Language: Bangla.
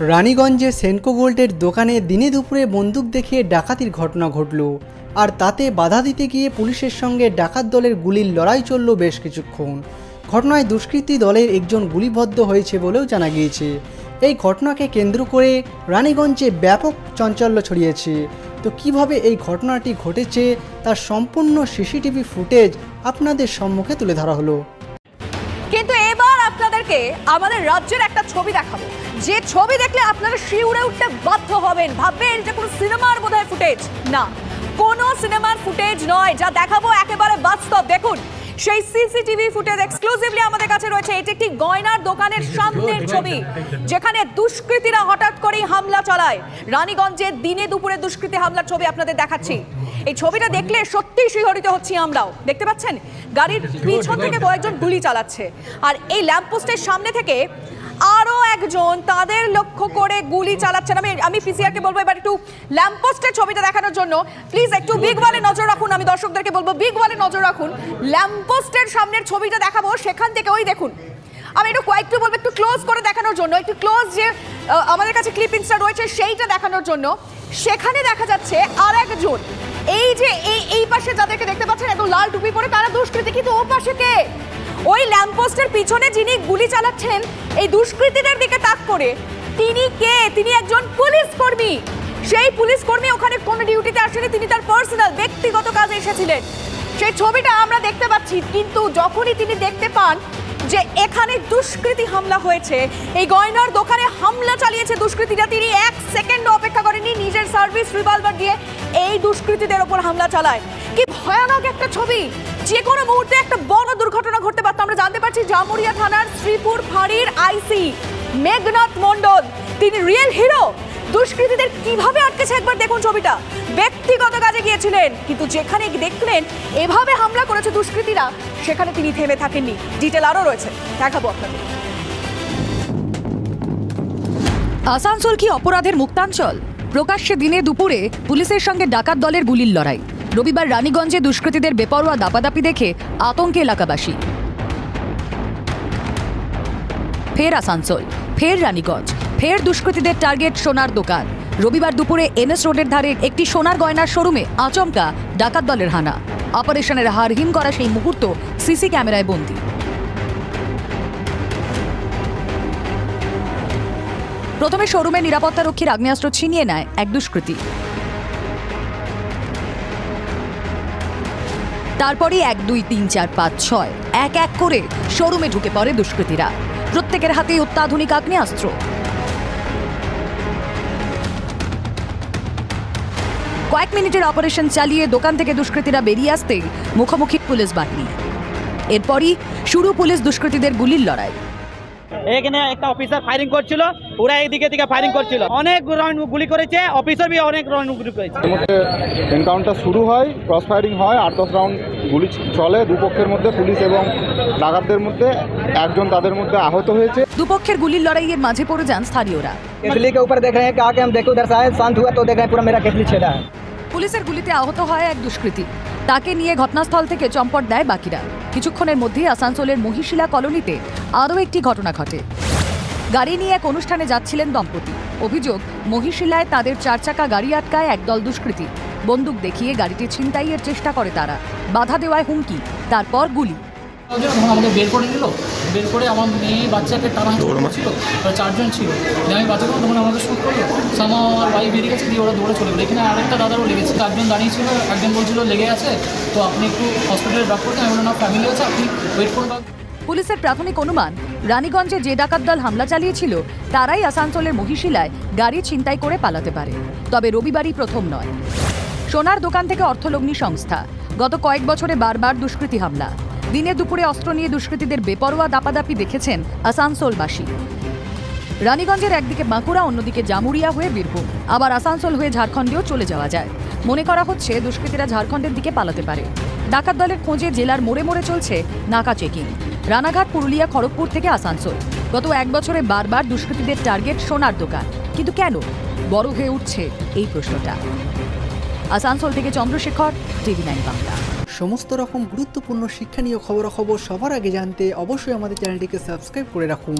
রানীগঞ্জে সেনকো গোল্ডের দোকানে দিনে দুপুরে বন্দুক দেখিয়ে ডাকাতির ঘটনা ঘটল। আর তাতে বাধা দিতে গিয়ে পুলিশের সঙ্গে ডাকাত দলের গুলির লড়াই চলল বেশ কিছুক্ষণ। ঘটনায় দুষ্কৃতী দলের একজন গুলিবদ্ধ হয়েছে বলেও জানা গিয়েছে। এই ঘটনাকে কেন্দ্র করে রানীগঞ্জে ব্যাপক চাঞ্চল্য ছড়িয়েছে। তো কীভাবে এই ঘটনাটি ঘটেছে, তার সম্পূর্ণ সিসিটিভি ফুটেজ আপনাদের সম্মুখে তুলে ধরা হলো। আপনাদেরকে আমাদের রাজ্যের একটা ছবি দেখাবো। যে ছবি দেখলে আপনারা শিউরে উঠতে বাধ্য হবেন। ভাববেন যে কোনো সিনেমার বোধহয় ফুটেজ না, কোনো সিনেমার ফুটেজ নয়, যা দেখাবো একেবারে সেই সিসিটিভি ফুটেজ এক্সক্লুসিভলি আমাদের কাছে রয়েছে। এটি একটি গয়নার দোকানের সামনের ছবি যেখানে দুষ্কৃতীরা হঠাৎ করেই হামলা চালায়। রানীগঞ্জে দিনে দুপুরে দুষ্কৃতী হামলার ছবি আপনাদের দেখাচ্ছি। এই ছবিটা দেখলে সত্যিই শিহরিত হচ্ছি আমরাও। দেখতে পাচ্ছেন? গাড়ির পিছন থেকে কয়েকজন গুলি চালাচ্ছে। আর এই ল্যাম্পপোস্টের সামনে থেকে আরও একজন তাদের লক্ষ্য করে গুলি চালাচ্ছেন। আমি আমি পিসিআরকে বলব এবার একটু ল্যাম্পপোস্টের ছবিটা দেখানোর জন্য। প্লিজ একটু বিগ ওয়ালে নজর রাখুন, আমি দর্শকদেরকে বলব বিগ ওয়ালে নজর রাখুন। ল্যাম্পপোস্টের সামনের ছবিটা দেখাবো, সেখান থেকে ওই দেখুন। আমি একটু কয়েকটু বলব, একটু ক্লোজ করে দেখানোর জন্য, একটু ক্লোজ যে আমাদের কাছে ক্লিপিংসটা রয়েছে, সেইটা দেখানোর জন্য। সেখানে দেখা যাচ্ছে আর একজন এই যে, এই এই পাশে যাদেরকে দেখতে পাচ্ছেন এত লাল টুপি পরে, তারা দুষ্কৃতি, কিন্তু ও পাশে কে? ওই ল্যাম্পপোস্টের পিছনে যিনি গুলি চালাচ্ছেন, এই দুষ্কৃতীদের দিকে তাক করে। তিনি কে? তিনি একজন পুলিশ কর্মী। সেই পুলিশ কর্মী ওখানে কোনো ডিউটিতে আসেনি, তিনি তার পার্সোনাল ব্যক্তিগত কাজে এসেছিলেন। সেই ছবিটা আমরা দেখতে পাচ্ছি, কিন্তু যখনই তিনি দেখতে পান যে এখানে দুষ্কৃতী হামলা হয়েছে, এই গয়নার দোকানে হামলা চালিয়েছে দুষ্কৃতীরা, তিনি এক সেকেন্ড অপেক্ষা করেনি নিজের সার্ভিস রিভলভার দিয়ে এই দুষ্কৃতীদের ওপর হামলা চালায়। কি ভয়ানক একটা ছবি! যে কোনো মুহূর্তে একটা বড় দুর্ঘটনা ঘটতে পারতো আমরা জানতে পারছি জামুরিয়া থানার শ্রীপুর ফাঁড়ির আইসি মেঘনাথ মণ্ডল। তিনি রিয়েল হিরো দুষ্কৃতীদের কীভাবে আটকেছে একবার দেখুন ছবিটা। ব্যক্তিগত কাজে গিয়েছিলেন, কিন্তু যেখানে দেখলেন, এভাবে হামলা করেছে দুষ্কৃতীরা, সেখানে তিনি থেমে থাকেননি। ডিটেল আরও রয়েছে। দেখাবো আপনাদের। আসানসোল কি অপরাধের মুক্তাঞ্চল? প্রকাশ্যে দিনে দুপুরে পুলিশের সঙ্গে ডাকাত দলের গুলির লড়াই। রবিবার রানীগঞ্জে দুষ্কৃতীদের বেপরোয়া দাপাদাপি দেখে আতঙ্কে এলাকাবাসী। ফের আসানসোল, ফের রানীগঞ্জ, ফের দুষ্কৃতীদের টার্গেট সোনার দোকান। রবিবার দুপুরে এনএস রোডের ধারে একটি সোনার গয়নার শোরুমে আচমকা ডাকাত দলের হানা। অপারেশনের হারহিম করা সেই মুহূর্ত সিসি ক্যামেরায় বন্দী। প্রথমে শোরুমের নিরাপত্তারক্ষীর আগ্নেয়াস্ত্র ছিনিয়ে নেয় এক দুষ্কৃতী। তারপরই এক, দুই, তিন, চার, পাঁচ, ছয়, এক এক করে শোরুমে ঢুকে পড়ে দুষ্কৃতীরা। প্রত্যেকের হাতেই অত্যাধুনিক আগ্নেয়াস্ত্র। কয়েক মিনিটের অপারেশন চালিয়ে দোকান থেকে দুষ্কৃতীরা বেরিয়ে আসতেই মুখোমুখি পুলিশ বাহিনী। এরপরই শুরু পুলিশ দুষ্কৃতীদের গুলির লড়াই। এখানে একটা অফিসার ফায়ারিং করছিল ওরা এইদিকে দিকে ফায়ারিং করছিল। অনেক রাউন্ড গুলি করেছে অফিসার বি অনেক রাউন্ড গুলি করেছে। এনকাউন্টার শুরু হয় ক্রস ফায়ারিং হয় আট দশ রাউন্ড গুলি চলে। দুপক্ষের মধ্যে পুলিশ এবং ডাকাতদের মধ্যে একজন তাদের মধ্যে আহত হয়েছে। দুপক্ষের গুলির লড়াইয়ের মাঝে পড়ে যান স্থানীয়রা। কেতলি কে উপর দেখ রে হ্যাঁ কাকে হাম দেখো উধার সাহেব শান্ত হুয়া তো দেখ রে পুরো মেরা কেতলি ছেদা পুলিশের গুলিতে আহত হয় এক দুষ্কৃতী। তাকে নিয়ে ঘটনাস্থল থেকে চম্পট দেয় বাকিরা। কিছুক্ষণের মধ্যেই আসানসোলের মহিশিলা কলোনিতে আরও একটি ঘটনা ঘটে। গাড়ি নিয়ে এক অনুষ্ঠানে যাচ্ছিলেন দম্পতি। অভিযোগ, মহিশিলায় তাদের চার চাকা গাড়ি আটকায় একদল দুষ্কৃতী। বন্দুক দেখিয়ে গাড়িটি ছিনতাইয়ের চেষ্টা করে তারা। বাধা দেওয়ায় হুমকি, তারপর গুলি। তখন আমাকে বের করে নিল। বের করে আমার মেয়ে বাচ্চাকে টানা ছিল চারজন ছিল। আমি বাচ্চাকে তখন আমাকে শ্যুট করল। সামা আমার বাড়ি বেরিয়ে গেছে দিয়ে ওরা দৌড়ে চলে গেলো। এখানে আরেকটা দাদারও লেগেছে। চারজন দাঁড়িয়ে ছিল একজন বলছিল লেগে আছে তো আপনি একটু হসপিটালে ড্রপ করতে আমি না ফ্যামিলি আছে আপনি ওয়েট করুন পুলিশের প্রাথমিক অনুমান রানীগঞ্জে যে ডাকাত দল হামলা চালিয়েছিল তারাই আসানসোলের মহিশিলায় গাড়ি ছিনতাই করে পালাতে পারে। তবে রবিবারই প্রথম নয়। সোনার দোকান থেকে অর্থলগ্নি সংস্থা। গত কয়েক বছরে বারবার দুষ্কৃতী হামলা। দিনে দুপুরে অস্ত্র নিয়ে দুষ্কৃতীদের বেপরোয়া দাপাদাপি দেখেছেন আসানসোলবাসী। রানীগঞ্জের একদিকে বাঁকুড়া, অন্যদিকে জামুরিয়া হয়ে বীরভূম। আবার আসানসোল হয়ে ঝাড়খণ্ডেও চলে যাওয়া যায়। মনে করা হচ্ছে দুষ্কৃতীরা ঝাড়খণ্ডের দিকে পালাতে পারে। ডাকাত দলের খোঁজে জেলার মোড়ে মোড়ে চলছে নাকা চেকিং। রানাঘাট, পুরুলিয়া, খড়গপুর থেকে আসানসোল। গত এক বছরে বারবার দুষ্কৃতীদের টার্গেট সোনার দোকান। কিন্তু কেন? বড় হয়ে উঠছে এই প্রশ্নটা। আসানসোল থেকে চন্দ্রশেখর, টিভি নাইন বাংলা। সমস্ত রকম গুরুত্বপূর্ণ শিক্ষণীয় খবরাখবর সবার আগে জানতে অবশ্যই আমাদের চ্যানেলটিকে সাবস্ক্রাইব করে রাখুন।